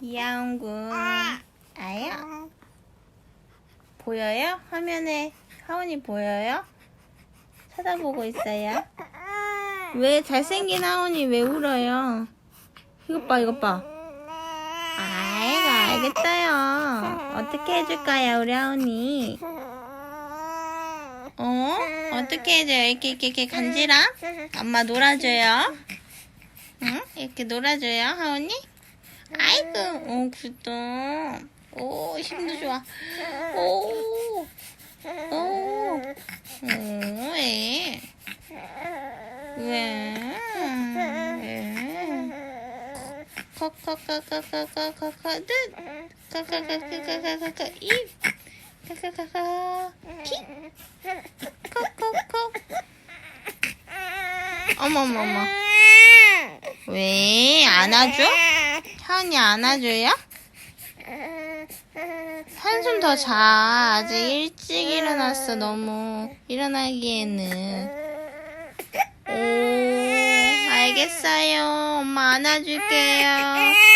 이하온군. 아야. 보여요? 화면에 하온이 보여요? 쳐다보고 있어요. 왜 잘생긴 하온이 왜 울어요? 이것 봐, 이것 봐. 아이고, 알겠어요. 어떻게 해줄까요, 우리 하온이? 어? 어떻게 해줘요? 이렇게, 이렇게, 이렇게 간지랑? 엄마 놀아줘요. 응? 이렇게 놀아줘요, 하온이? 아이고, 오, 굿다. 오, 힘도 좋아. 오, 오, 오, 왜? 왜? 왜? 커커커커커커커커 뜻 커커커커커커커 입 커커커커 키 커커커 어머머머 왜 안아줘? 현이 안아줘요? 한숨 더 자. 아직 일찍 일어났어, 너무. 일어나기에는. 오, 알겠어요. 엄마 안아줄게요.